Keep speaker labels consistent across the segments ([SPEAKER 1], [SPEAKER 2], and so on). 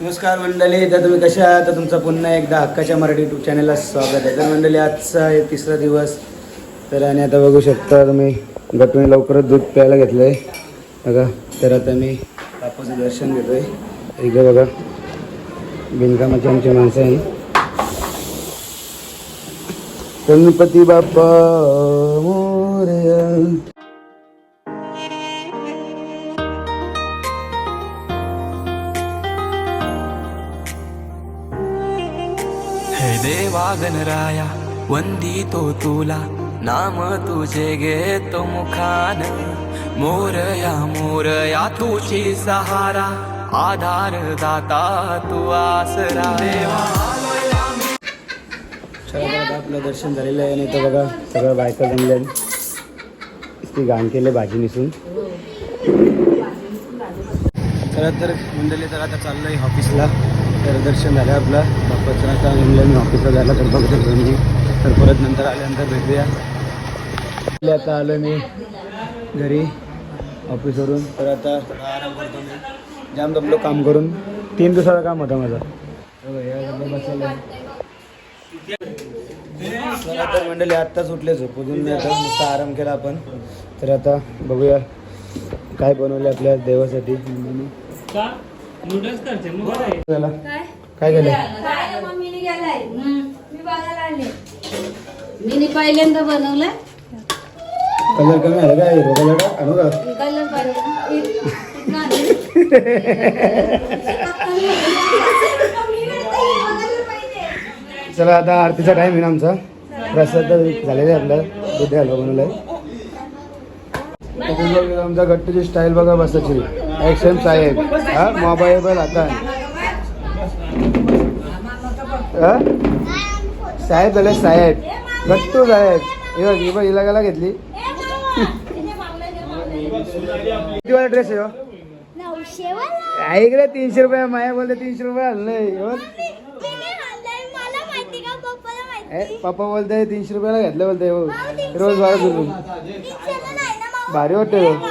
[SPEAKER 1] नमस्कार मंडळी तर तुम्ही कशा आहात? तर तुमचं पुन्हा एकदा हक्काच्या मराठी यूट्यूब चॅनलला स्वागत आहे. तर मंडळी आजचा एक तिसरा दिवस. तर आणि आता बघू शकता तुम्ही गटूने लवकरच दूध प्यायला घेतलं आहे बघा तर आता मी बापूचं दर्शन घेतो आहे इकडे बघा बिनकामाची आमची माणसं आहे गणपती बाप्पा मोरया.
[SPEAKER 2] देवा गणराया वंदितो तुला नाम तुझे घेतो मुखान मोरया मोरया तुझी सहारा आधार दाता तू आसरा देवा
[SPEAKER 1] तर आपलं दर्शन झालेलं आहे आणि इथं बघा सगळं बायका जमल्या ती घाण केले भाजी निसून खरं तर मंडळी तर आता चाललं आहे ऑफिसला तर दर्शन झालं आपलं. बाप्पाचं आता मी ऑफिसला जायला तर बघतो मी. तर परत नंतर आल्यानंतर भेटूया. आता आलो मी घरी ऑफिसवरून तर आता थोडा आराम करतो मी. जाम दमलो काम करून. तीन दिवसाचं काम होतं माझं. हो, बघा, तर मंडळी आत्ताच उठले झोपून. मी आता नुसता आराम केला आपण. तर आता बघूया काय बनवले आपल्या देवासाठी.
[SPEAKER 3] काय?
[SPEAKER 1] काय
[SPEAKER 3] मम्मीने गेलाय. मी बघायला आले. मी पहिल्यांदा बनवलंय.
[SPEAKER 1] कलर कमी आला काय हिरो कलर आणू का?
[SPEAKER 3] कलर
[SPEAKER 1] चला आता आरतीचा टाइम आहे ना आमचा. प्रसाद झालेला आहे आपला दुधी हलवा बनवलाय. बघा, आमचा गट्टूची स्टाईल बघा बसायची ॲक्शन साहेब. हा मोबाईल आता. हा? साहेब झाले साहेब. गट्टू साहेब. हे बघ ही बघ हिला गाला घेतली. किती वाला ड्रेस आहे हो? रे तीनशे रुपये माया बोलते तीनशे रुपये आणलंय. हो. पप्पा बोलते तीनशे रुपयाला घेतलं बोलते हो. रोज बारा भारी वाटतं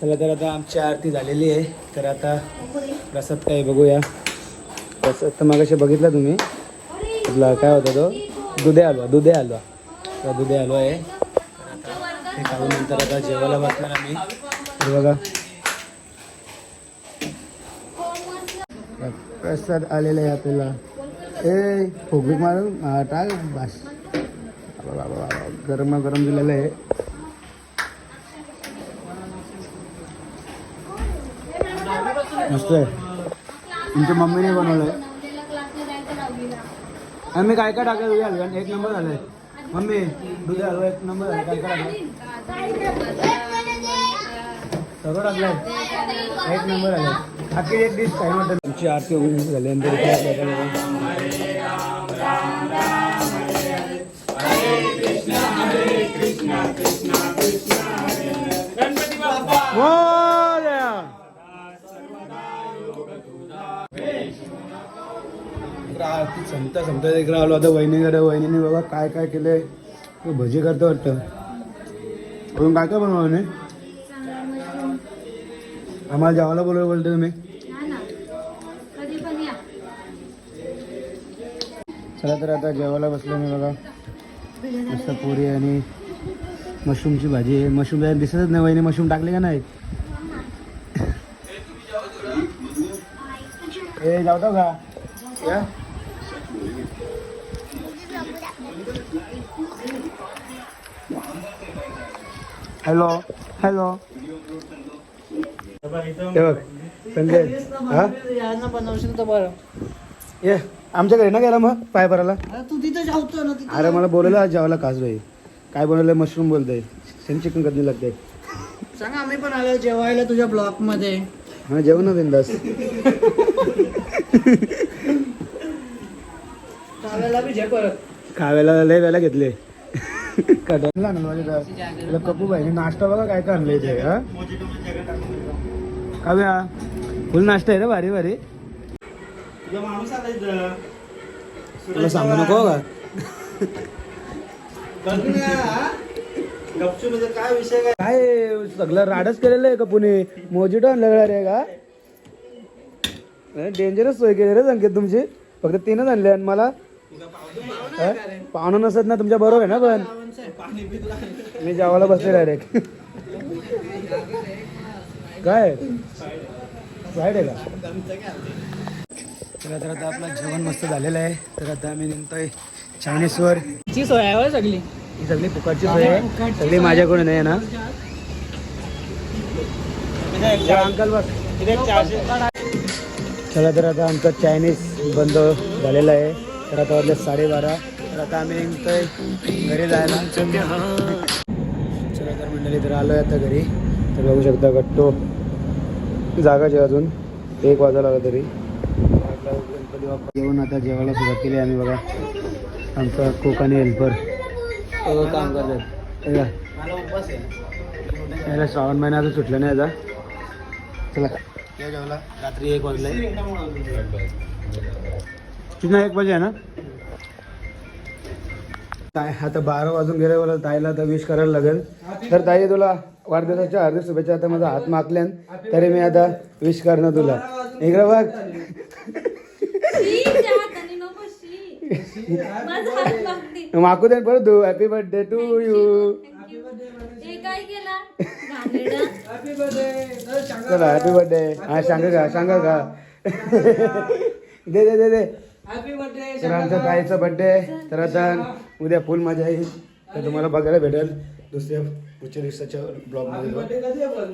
[SPEAKER 1] चला तर आता आमची आरती झालेली आहे. तर आता प्रसाद काय बघूया. प्रसाद तर मग बघितला तुम्ही. आपला काय होता तो? दुधे हलवा दुधे हलवा. तर दुधे हलवा आहे. आता ते खाऊन नंतर आता जेवायला बसणार आम्ही. बघा. प्रसाद आलेला आहे आपल्याला ए फोगीक मारून टाक बस बाबा गरम गरम दिलेलं आहे मस्त आहे तुमच्या मम्मीने बनवलंय आम्ही काय काय टाकलं तुझ्या हलव्यात एक नंबर झालाय मम्मी तुझ्या हलवा एक नंबर झाला काय काय टाकलं सगळं टाकलंय एक नंबर झालं बाकी एक डिश काय म्हणतात तुमची आरती वगैरे झाल्यानंतर आरती संपता संपता इकडे आलो. आता वहिनीकडे वहिनीने बघा काय काय केलंय? ते भजी करतो वाटतं. अजून काय काय बनवलं आम्हाला जेवायला बोलवलं बोलते तुम्ही. चला तर आता जेवायला बसलो मी बघा. मस्त पुरी आणि मशरूमची भाजी आहे. मशरूम दिसतच नाही वहिनी. मशरूम टाकले का नाही? ए जावतो का या. Hello hello. हे बघ संजय. हा?
[SPEAKER 4] बनवशील तर बरं.
[SPEAKER 1] ये आमच्या घरी ना गेला मग पाय भरायला.
[SPEAKER 4] अरे तू तिथे जाऊतो ना तिथे.
[SPEAKER 1] अरे मला बोलायला जेवायला कास बाई. काय बनवलंय मशरूम बोलतोय. सेम चिकन कधी लागते
[SPEAKER 4] सांग आम्ही पण आलो जेवायला तुझ्या ब्लॉकमध्ये
[SPEAKER 1] हा जेवण ना बिंदास.
[SPEAKER 4] बी परत.
[SPEAKER 1] खाव्याला लय वेळा घेतले. ना कपू पाहिजे नाश्ता बघा काय काय आणलं इथे हा? काव्या फुल नाश्ता आहे रे भारी भारी. तुला सांगू नको का?
[SPEAKER 4] काय विषय काय?
[SPEAKER 1] काय सगळं राडच केलेलं आहे का पुणे? मोजिटो आणलं रे का? डेंजरस सोय केली रे संकेत तुमची. फक्त तीनच आणले आणि मला? पाहुणं नसत ना तुमच्या बरोबर आहे ना पण? मी जेवायला बसले डायरेक्ट काय? आहे तर आता आता आपलं जेवण मस्त झालेलं आहे. तर आता आम्ही निघतोय चायनीजवर
[SPEAKER 4] ची सोय आहे होय सगळी?
[SPEAKER 1] ही सगळी फुकटची सोय आहे. सगळी माझ्याकडून आहे ना. अंकल बघ. चला तर आता आमचा चायनीज बंद झालेला आहे. तर आता वाजले साडेबारा. तर आता आम्ही निघतोय घरी जायला. चला तर मंडळी तर आलोय आता घरी. तर बघू शकता गट्टो जागाच अजून. एक वाजायला आला तरी. गणपती बाप्पा जेवण आता जेवायला सुरुवात केली आम्ही बघा आमचा कोक आणि हेल्पर काम करतात. याला श्रावण महिना अजून सुटला नाही आता. चला. जेवला रात्री एक वाजले. कितना एक वाजे आहे ना? काय आता बारा वाजून गेले मला ताईला आता विश करायला लागेल. तर ताई तुला वाढदिवसाच्या हार्दिक शुभेच्छा. आता माझा हात मागल्यान तरी मी आता विश करणार तुला. इकडे बघ. माकू दे परत. तू हॅपी बर्थडे टू यू.
[SPEAKER 3] हे.
[SPEAKER 1] चला हॅपी बर्थडे हा सांगा का सांगा का दे दे दे दे.
[SPEAKER 4] हॅपी बर्थडे
[SPEAKER 1] तर आमच्या ताईचा बर्थडे तर आता उद्या फुल मजा येईल. तर तुम्हाला बघायला भेटेल. दुसऱ्या पुढच्या दिवसाच्या ब्लॉगमध्ये
[SPEAKER 4] कधी आहे पण